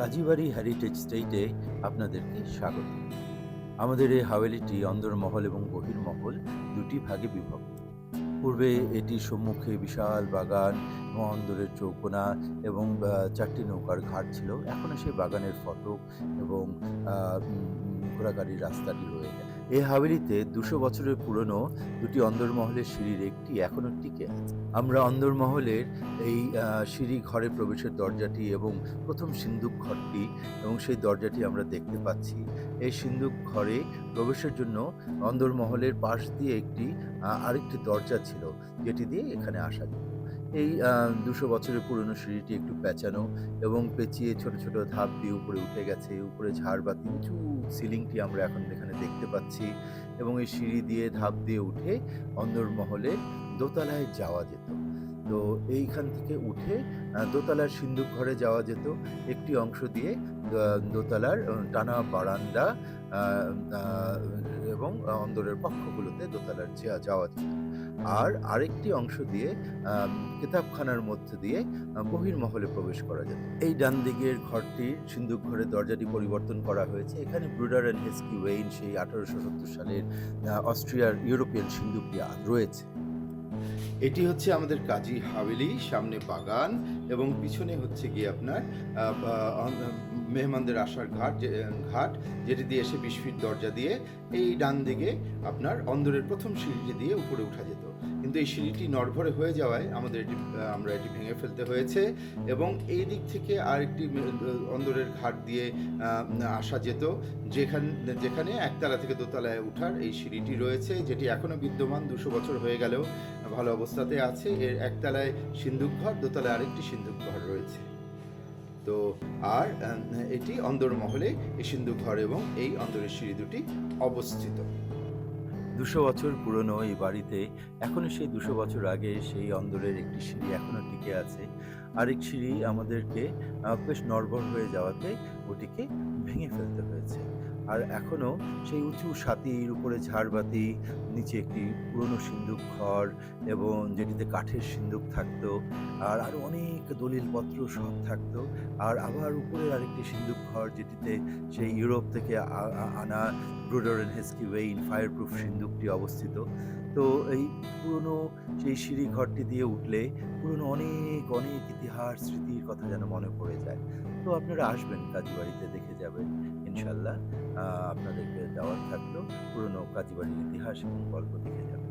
Kazibari heritage স্টেটে আপনাদেরকে স্বাগত। আমাদের এই হাওয়েলিটি অন্দরমহল এবং বহির্মহল দুটি ভাগে বিভক্ত। পূর্বে এটি সম্মুখে বিশাল বাগান এবং অন্দরের চৌকোনা এবং চারটি নৌকার ঘাট ছিল। এখনও সেই বাগানের ফটক এবং ঘোরাগাড়ির রাস্তাটি রয়ে গেছে। এই হাভেলিতে দুশো বছরের পুরনো দুটি অন্দরমহলের সিঁড়ির একটি এখনও টিকে। আছে আমরা অন্দরমহলের এই সিঁড়ি ঘরে প্রবেশের দরজাটি এবং প্রথম সিন্দুক ঘরটি এবং সেই দরজাটি আমরা দেখতে পাচ্ছি। এই সিন্দুক ঘরে প্রবেশের জন্য অন্দরমহলের পাশ দিয়ে একটি আরেকটি দরজা ছিল, যেটি দিয়ে এখানে আসা যেত এই দুশো বছরের পুরনো সিঁড়িটি একটু পেঁচানো এবং পেঁচিয়ে ছোট ছোট ধাপ দিয়ে উপরে উঠে গেছে। উপরে ঝাড়বাতি উঁচু সিলিংটি আমরা এখন এখানে দেখতে পাচ্ছি এবং এই সিঁড়ি দিয়ে ধাপ দিয়ে উঠে অন্দরমহলে দোতলায় যাওয়া যেত। তো এইখান থেকে উঠে দোতলার সিন্দুক ঘরে যাওয়া যেত। একটি অংশ দিয়ে দোতলার টানা বারান্দা এবং অন্দরের পক্ষগুলোতে দোতলার যাওয়া যেত। আর আরেকটি অংশ দিয়ে কেতাবখানার মধ্যে দিয়ে বহির বহির্মহলে প্রবেশ করা যেত। এই ডান দিকের ঘরটির সিন্ধুক ঘরের দরজাটি পরিবর্তন করা হয়েছে। এখানে ব্রুডার অ্যান্ড হেস্কি ওয়েইন সেই আঠারোশো সত্তর সালের অস্ট্রিয়ার ইউরোপিয়ান সিন্ধুকটি রয়েছে। এটি হচ্ছে আমাদের কাজী হাভেলি সামনে বাগান এবং পিছনে হচ্ছে গিয়ে আপনার মেহমানদের আসার ঘাট ঘাট, যেটি দিয়ে এসে বিশ ফিট দরজা দিয়ে এই ডান দিকে আপনার অন্দরের প্রথম সিঁড়িটি দিয়ে উপরে উঠা যেত। কিন্তু এই সিঁড়িটি নড়ভরে হয়ে যাওয়ায় আমাদের এটি, আমরা এটি ভেঙে ফেলতে হয়েছে এবং এই দিক থেকে আরেকটি অন্দরের ঘাট দিয়ে আসা যেত, যেখান, যেখানে একতলা থেকে দোতলায় উঠার এই সিঁড়িটি রয়েছে, যেটি এখনও বিদ্যমান, দুশো বছর হয়ে গেলেও ভালো অবস্থাতে আছে। এর একতলায় সিন্ধুক ঘর, দোতলায় আরেকটি সিন্ধুক ঘর রয়েছে। তো আর এটি অন্দরমহলে এই সিন্ধুক ঘর এবং এই অন্দরের সিঁড়ি দুটি অবস্থিত। দুশো বছর পুরনো এই বাড়িতে এখনও সেই দুশো বছর আগে সেই অন্দরের একটি সিঁড়ি এখনও টিকে আছে। আরেক সিঁড়ি আমাদেরকে বেশ নড়বড় হয়ে যাওয়াতে ওটিকে ভেঙে ফেলতে হয়েছে। আর এখনও সেই উঁচু সাতির উপরে ঝাড়বাতি, নিচে একটি পুরনো সিন্দুক ঘর এবং যেটিতে কাঠের সিন্দুক থাকতো আর আরও অনেক দলিলপত্র সব থাকতো। আর আবার উপরে আরেকটি সিন্দুক ঘর যেটিতে সেই ইউরোপ থেকে আনা ব্রুডার অ্যান্ড হেস্কি ওয়েইন ফায়ার প্রুফ সিন্দুকটি অবস্থিত। তো এই পুরনো সেই সিঁড়ি ঘরটি দিয়ে উঠলে পুরনো অনেক অনেক ইতিহাস, স্মৃতির কথা যেন মনে পড়ে যায়। তো আপনারা আসবেন কাজীবাড়িতে দেখে যাবেন, ইনশাল্লাহ। আপনাদেরকে দেওয়ার থাকল পুরনো কাজীবাড়ির ইতিহাস এবং গল্প দেখে যাবেন